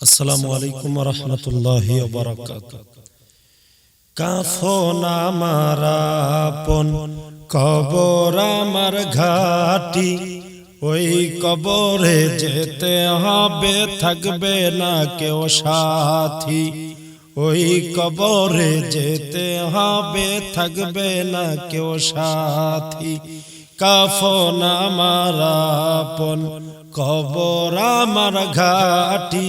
আসসালামু আলাইকুম রহমতুল্লাহি কাফন আমার আপন, কবর আমার ঘাটি, ওই কবরে যেতে হবে, থাকবে না কেউ সাথী। ওই কবরে যেতে হবে, থাকবে না কেউ সাথী। কাফন আমার আপন, কবর আমার ঘাটি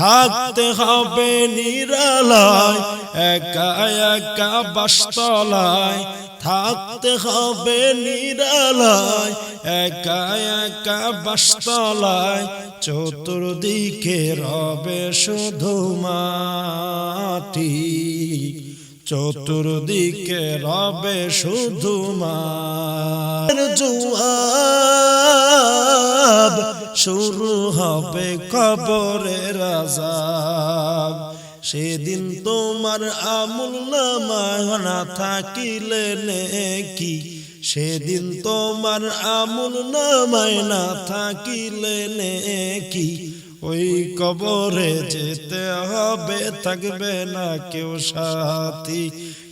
থাকতে হবে নিরালায়, একা একা বাস্তলায়। থাকতে হবে নিরালায়, একা একা বাস্তলায়। চতুর্দিকে রবে শুধু মাটি, চতুর্দিকে রবে শুধু মার জুয়াব শুরু হবে কবরে রাজাব সেদিন তোমার আমুল না থাকিলে কি সেদিন তোমার আমুল না থাকিলে কি ওই কবরে যেতে হবে, থাকবে না কেউ সাথী।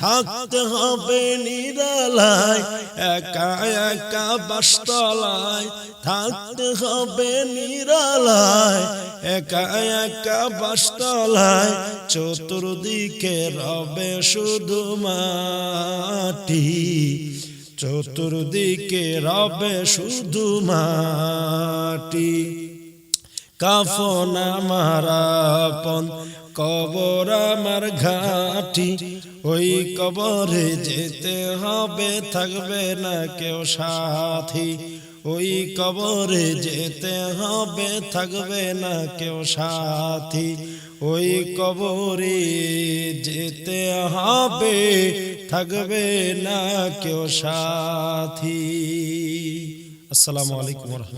থাকতে হবে নিরালায়, একা একা বাস্তলায়। থাকতে হবে নিরালায়, একা একা বাস্তলায়। চতুর্দিকে রবে শুধু মাটি, চতুর্দিকে রবে শুধু মাটি। কাফন আমার কবর আমার ঘাটি, ওই কবরে যেতে হবে, থাকবে না কেউ সাথী। ওই কবরে যেতে হবে, থাকবে না কেউ সাথী। ওই কবরে যেতে হবে, থাকবে না কেউ সাথী। আসসালামু আলাইকুম রহমতুল্লাহ।